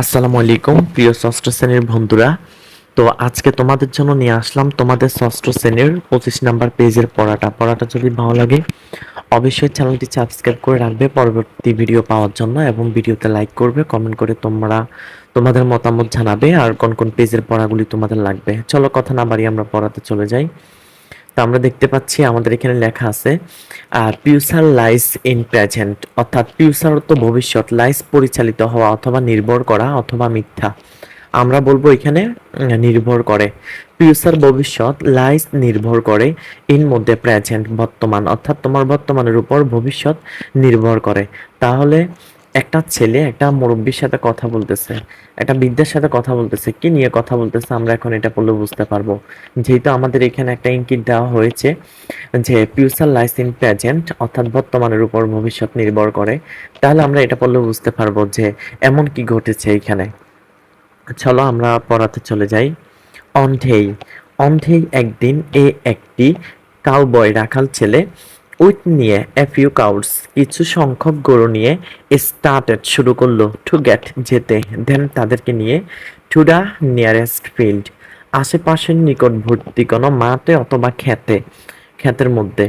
আসসালামু আলাইকুম, প্রিয় ষষ্ঠ শ্রেণির বন্ধুরা। তো আজকে তোমাদের জন্য নিয়ে আসলাম তোমাদের ষষ্ঠ শ্রেণির পঁচিশ নাম্বার পেজের পড়াটা। পড়াটা যদি ভালো লাগে, অবশ্যই চ্যানেলটি সাবস্ক্রাইব করে রাখবে পরবর্তী ভিডিও পাওয়ার জন্য এবং ভিডিওতে লাইক করবে, কমেন্ট করে তোমরা তোমাদের মতামত জানাবে আর কোন কোন পেজের পড়াগুলি তোমাদের লাগবে। চলো কথা না বাড়িয়ে আমরা পড়াতে চলে যাই। তো আমরা দেখতে পাচ্ছি আমাদের এখানে লেখা আছে পিউসার লাইস ইন প্রেজেন্ট অর্থাৎ ফিউচার অর্থ ভবিষ্যৎ লাইস পরিচালিত হওয়া অথবা নির্ভর করা অথবা মিথ্যা। আমরা বলব এখানে নির্ভর করে। ফিউচার ভবিষ্যৎ লাইস নির্ভর করে ইন মধ্যে প্রেজেন্ট বর্তমান, অর্থাৎ তোমার বর্তমানের উপর ভবিষ্যৎ নির্ভর করে। তাহলে একটা ছেলে একটা মুরব্বীর সাথে কথা বলতেছে, একটা বিদ্যার সাথে কথা বলতেছে, কি নিয়ে কথা বলতেছে আমরা এখন এটা পড়লে বুঝতে পারব। যেহেতু আমাদের এখানে একটা ইঙ্কিট দেওয়া হয়েছে যে ফিউচার লাইস ইন প্রেজেন্ট অর্থাৎ বর্তমানের উপর ভবিষ্যৎ নির্ভর করে, তাহলে আমরা এটা পড়লে বুঝতে পারব যে এমন কি ঘটেছে এখানে। চলো আমরা পড়াতে চলে যাই। অন্ধেই অন্ধেই একদিন এ একটি কাউবয় রাখাল ছেলে উইট নিয়ে এ ফিউ কাউডস কিছু সংখ্যক গরু নিয়ে স্টার্টেড শুরু করল টু গেট যেতে। দেন তাদেরকে নিয়ে টু দ্য নিয়ারেস্ট ফিল্ড আশেপাশের নিকটবর্তী কোনো মাঠে অথবা খেতে ক্ষেতের মধ্যে।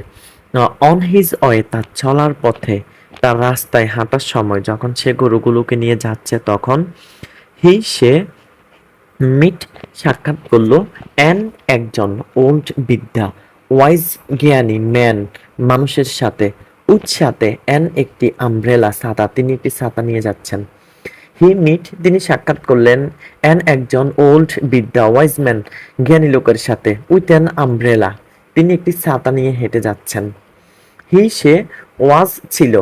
অন হিজ ওয়ে তার চলার পথে, তার রাস্তায় হাঁটার সময় যখন সে গরুগুলোকে নিয়ে যাচ্ছে তখন হি সে মিট সাক্ষাৎ করল অ্যান একজন ওল্ড বিদ্যা ওয়াইজ জ্ঞানী ম্যান মানুষের সাথে উৎসাতে অ্যান একটি আমব্রেলা ছাতা তিনি একটি ছাতা নিয়ে যাচ্ছেন। হি মিট, তিনি সাক্ষাৎ করলেন অ্যান একজন ওল্ড বিদ্যা, ওয়াইজ ম্যান, জ্ঞানী লোকের সাথে, উইথ অ্যান আমব্রেলা, তিনি একটি ছাতা নিয়ে হেঁটে যাচ্ছেন। হি, সে ওয়াজ ছিল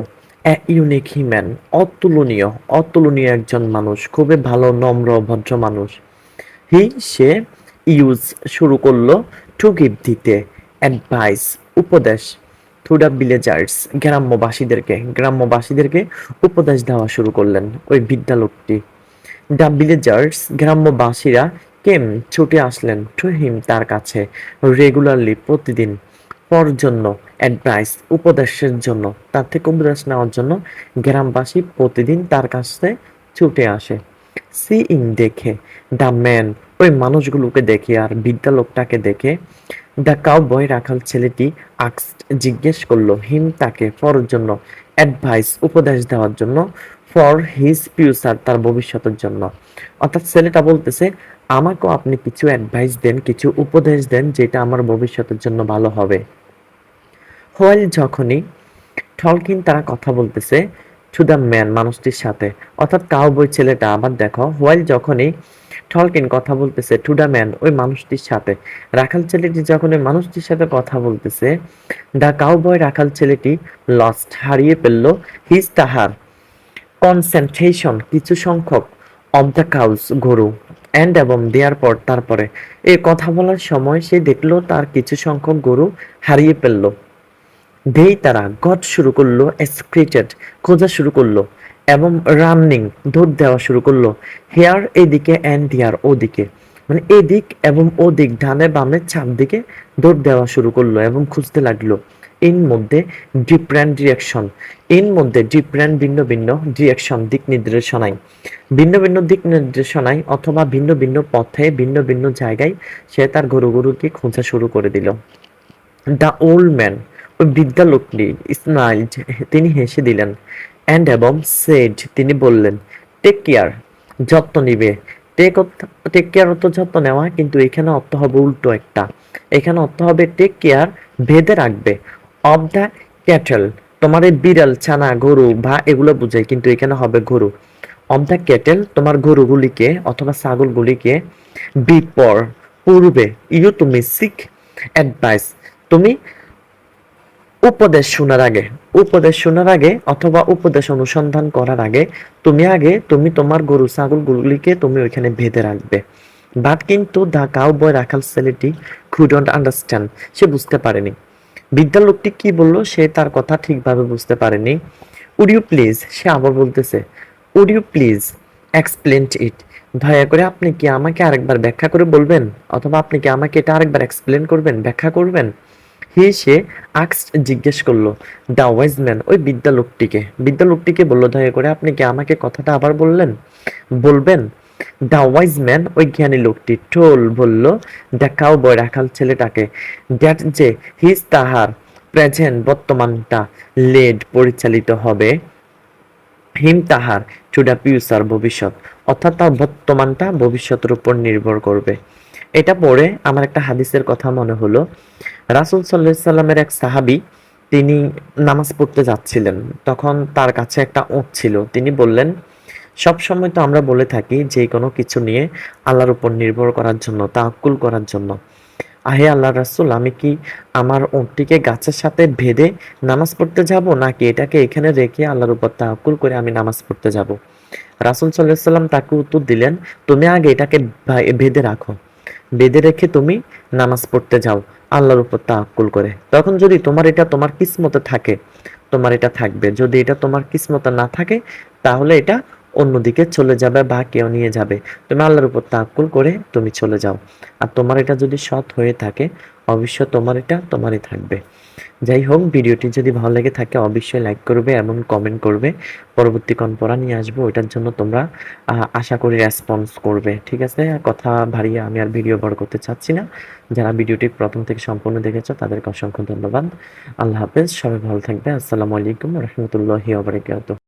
ইউনিক হিম্যান অতুলনীয় অতুলনীয় একজন মানুষ, খুবই ভালো, নম্র, ভদ্র মানুষ। হি, সে ইউজ শুরু করল টু গিভ দিতে অ্যাডভাইস উপদেশ টু দ্য ভিলেজার্স গ্রাম্যবাসীদেরকে গ্রাম্যবাসীদেরকে উপদেশ দেওয়া শুরু করলেন ওই বিদ্যা লোকটি। দ্য ভিলেজার্স গ্রাম্যবাসীরা কেম ছুটে আসলেন টু হিম তার কাছে রেগুলারলি প্রতিদিন। পর জন্য অ্যাডভাইস উপদেশের জন্য, তার থেকে উপদেশ নেওয়ার জন্য গ্রামবাসী প্রতিদিন তার কাছে ছুটে আসে। সি ইন দেখে দ্য ম্যান ওই মানুষগুলোকে দেখে আর বিদ্যা লোকটাকে দেখে দ্য কাউ বয় রাখাল ছেলেটি আক্স জিজ্ঞেস করল, হিম তাকে ফর জন্য অ্যাডভাইস উপদেশ দেওয়ার জন্য ফর হিজ ফিউচার তার ভবিষ্যতের জন্য? অর্থাৎ ছেলেটা বলতেছে, আমাকেও আপনি কিছু অ্যাডভাইস দেন, কিছু উপদেশ দেন, যেটা আমার ভবিষ্যতের জন্য ভালো হবে। হোয়েল যখনই টলকিন তারা কথা বলতেছে টু দ্য ম্যান মানুষটির সাথে। অর্থাৎ কাউবই ছেলেটা, আবার দেখো, হোয়েল যখনই টলকিন কথা বলতেছে টু দ্য ম্যান, ওই মানুষটির সাথে। রাখাল ছেলেটি যখন ওই মানুষটির সাথে কথা বলতেছে, দ্য কাউবয় রাখাল ছেলেটি লস্ট হারিয়ে ফেলল। হিজ তাহার কনসেন্ট্রেশন কিছু সংখ্যক অব দ্য কাউস গরু। অ্যান্ড এবং দেওয়ার পর, তারপরে। এ কথা বলার সময় সে দেখল তার কিছু সংখ্যক গরু হারিয়ে ফেলল। দেই তারা গট শুরু করল এক্সক্রিটেড খোঁজা শুরু করল এবং রানিং দৌড় দেওয়া শুরু করল। হেয়ার এদিকে অ্যান্ড হেয়ার ওদিকে। মানে এদিক এবং ওদিক, ডানে বামে চাপ দিকে দৌড় দেওয়া শুরু করল এবং খুঁজতে লাগল। এর মধ্যে ডিফারেন্ট ডিরেকশন এর মধ্যে ডিফারেন্ট ভিন্ন ভিন্ন ডিরেকশন দিক নির্দেশনায়। ভিন্ন ভিন্ন দিক নির্দেশনায় অথবা ভিন্ন ভিন্ন পথে, ভিন্ন ভিন্ন জায়গায় সে তার গরু গরুকে খোঁজা শুরু করে দিল। দ্য ওল্ড ম্যান বৃদ্ধা লোকটি স্মাইলড, তিনি হেসে দিলেন। অ্যান্ড এবং সেড, তিনি বললেন, টেক কেয়ার, যত্ন নিবে। টেক টেক কেয়ার অর্থ যত্ন নেওয়া, কিন্তু এখানে অর্থ হবে উল্টো একটা। এখানে অর্থ হবে টেক কেয়ার, ভেদে রাখবে। অফ দ্য ক্যাটেল, তোমার এই বিড়াল, ছানা, গরু বা এগুলো বোঝায়, কিন্তু এখানে হবে গরু। অফ দ্য ক্যাটেল, তোমার গরুগুলিকে অথবা ছাগলগুলিকে বিপর, পূর্বে ইউ তুমি সিক অ্যাডভাইস। তুমি উপদেশ শোনার আগে, উপদেশ শোনার আগে অথবা উপদেশ অনুসন্ধান করার আগে তুমি আগে, তুমি তোমার গরু ছাগলগুলিকে তুমি ওইখানে বেঁধে রাখবে। বাট কিন্তু দা কাউ বয় রাখাল ছেলেটি কুডন্ট আন্ডারস্ট্যান্ড সে বুঝতে পারেনি। বিদ্যা লোকটি কি বলল, সে তার কথা ঠিকভাবে বুঝতে পারেনি। উড ইউ প্লিজ সে আবার বলতেছে would you please explain it দয়া করে আপনি কি আমাকে আরেকবার ব্যাখ্যা করে বলবেন? অথবা আপনি কি আমাকে এটা আরেকবার এক্সপ্লেন করবেন, ব্যাখ্যা করবেন? হি সে আক্স জিজ্ঞেস করল দ্য ওয়াইজ ম্যান, ওই বিদ্যা লোকটিকে। বিদ্যা লোকটিকে বলল, দয়া করে আপনি কি আমাকে কথাটা আবার বললেন? বলবেন? দ্য ওয়াইজ ম্যান, ওই জ্ঞানী লোকটি। টোল বলল, দ্য বয় রাখাল ছেলেটাকে। দ্যাট যে হিজ তাহার প্রেজেন্ট বর্তমানটা লেড পরিচালিত হবে, হিম তাহার টু দ্য ভবিষ্যৎ, অর্থাৎ তার বর্তমানটা ভবিষ্যতের উপর নির্ভর করবে। এটা পড়ে আমার একটা হাদিসের কথা মনে হলো। রাসুল সাল্লাহ সাল্লামের এক সাহাবি, তিনি নামাজ পড়তে যাচ্ছিলেন। তখন তার কাছে একটা ওঁট ছিল। তিনি বললেন, সব সময় তো আমরা বলে থাকি যে কোনো কিছু নিয়ে আল্লাহর উপর নির্ভর করার জন্য তাকুল করার জন্য। আহে আল্লাহ রাসুল, আমি কি আমার ওঁটটিকে গাছের সাথে ভেদে নামাজ পড়তে যাব, নাকি এটাকে এখানে রেখে আল্লাহর উপর তাকুল করে আমি নামাজ পড়তে যাব? রাসুল সাল্লাহ সাল্লাম তাকে উত্তর দিলেন, তুমি আগে এটাকে ভা- বেঁধে রাখো। বেঁধে রেখে তুমি নামাজ পড়তে যাও। আল্লাহর উপর তাক্কুল করে। তখন যদি তোমার এটা তোমার কিসমতে থাকে, তোমার এটা থাকবে। যদি এটা তোমার কিসমতে না থাকে, তাহলে এটা অন্যদিকে চলে যাবে বা কেউ নিয়ে যাবে। তুমি আল্লাহর উপর তাক্কুল করে তুমি চলে যাও। আর তোমার এটা যদি সৎ হয়ে থাকে অবশ্য তোমার এটা তোমারই থাকবে। যাই হোক ভিডিওটি যদি ভালো লেগে থাকে, অবশ্যই লাইক করবে এবং কমেন্ট করবে। পরবর্তী কোন পড়া নিয়ে আসব, ওইটার জন্য তোমরা আশা করি রেসপন্স করবে, ঠিক আছে? কথা ভারিয়ে আমি আর ভিডিও বড় করতে চাচ্ছি না। যারা ভিডিওটি প্রথম থেকে সম্পূর্ণ দেখেছ, তাদেরকে অসংখ্য ধন্যবাদ। আল্লাহ হাফেজ, সবাই ভালো থাকবে। আসসালামু আলাইকুম রহমতুল্লাহি ওবারাকাতুহ